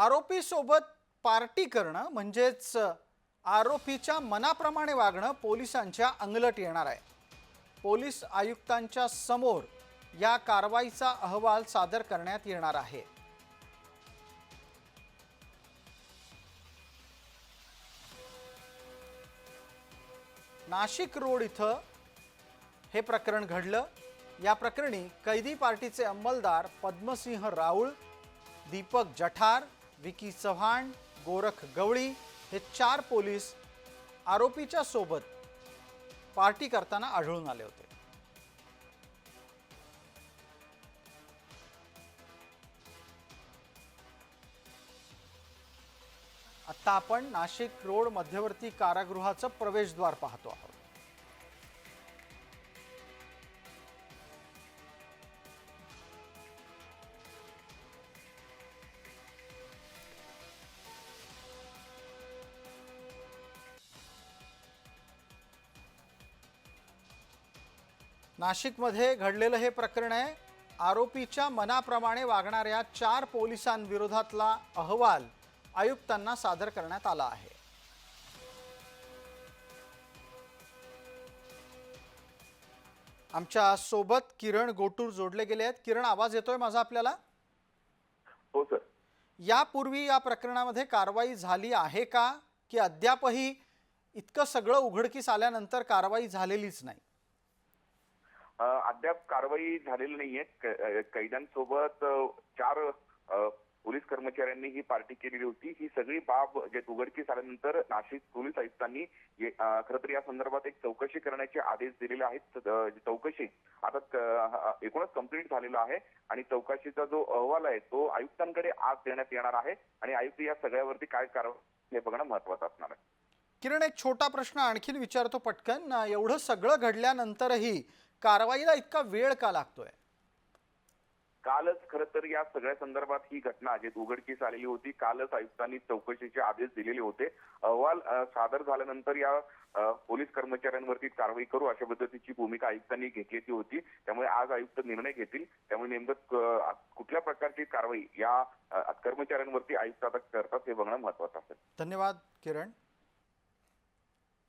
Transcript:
आरोपीसोबत party करणं म्हणजेच आरोपीच्या मनाप्रमाणे वागणं पोलिसांच्या अंगलट येणार आहे. पोलीस आयुक्तांच्या समोर या कारवाईचा अहवाल सादर करण्यात येणार आहे. नाशिक रोड इथं हे प्रकरण घडलं. या प्रकरणी कैदी पार्टीचे अंमलदार पद्मसिंह राऊळ दीपक जठार विकी चव्हाण गोरख गवळी हे चार पोलीस आरोपीच्या सोबत पार्टी करताना आढळून आले होते. आता आपण नाशिक रोड मध्यवर्ती कारागृहाचं प्रवेशद्वार पाहतो आहोत. नाशिकमध्ये घडलेलं हे प्रकरण आहे. आरोपीच्या मनाप्रमाणे वागणाऱ्या चार पोलिसांविरोधातला अहवाल आयुक्तांना सादर करण्यात आला आहे. आमच्यासोबत किरण गोटूर जोडले गेले आहेत. किरण आवाज येतोय माझा आपल्याला? हो सर. यापूर्वी या प्रकरणामध्ये कारवाई झाली आहे का? की अद्यापही इतकं सगळं उघडकीस आल्यानंतर कारवाई झालेलीच नाही? अद्याप कारवाई झालेली नाहीये. कैद्यांसोबत चार पोलीस कर्मचाऱ्यांनी ही पार्टी केलेली होती. ही सगळी बाब जे उघडकीस आल्यानंतर नाशिक पोलीस आयुक्तांनी खरं तर या संदर्भात एक चौकशी करण्याचे आदेश दिलेले आहेत. चौकशी आता एकूणच कंप्लीट झालेला आहे आणि चौकशीचा जो अहवाल आहे तो आयुक्तांकडे आज देण्यात येणार आहे आणि आयुक्त या सगळ्यावरती काय कारवाई हे बघणं महत्वाचं असणार आहे. किरण एक छोटा प्रश्न आणखीन विचारतो पटकन. एवढं सगळं घडल्यानंतरही कारवाईला इतका वेळ का लागतोय? कालच खरं तर या सगळ्या संदर्भात ही घटना जी उघडकीस आलेली होती. कालच आयुक्तांनी चौकशीचे आदेश दिलेले होते. अहवाल सादर झाल्यानंतर या पोलीस कर्मचाऱ्यांवरती कारवाई करू अशा पद्धतीची भूमिका आयुक्तांनी घेतलेली होती. त्यामुळे आज आयुक्त निर्णय घेतील. त्यामुळे नेमकं कुठल्या प्रकारची कारवाई या कर्मचाऱ्यांवरती आयुक्त आता करतात हे बघणं महत्वाचं असेल. धन्यवाद किरण.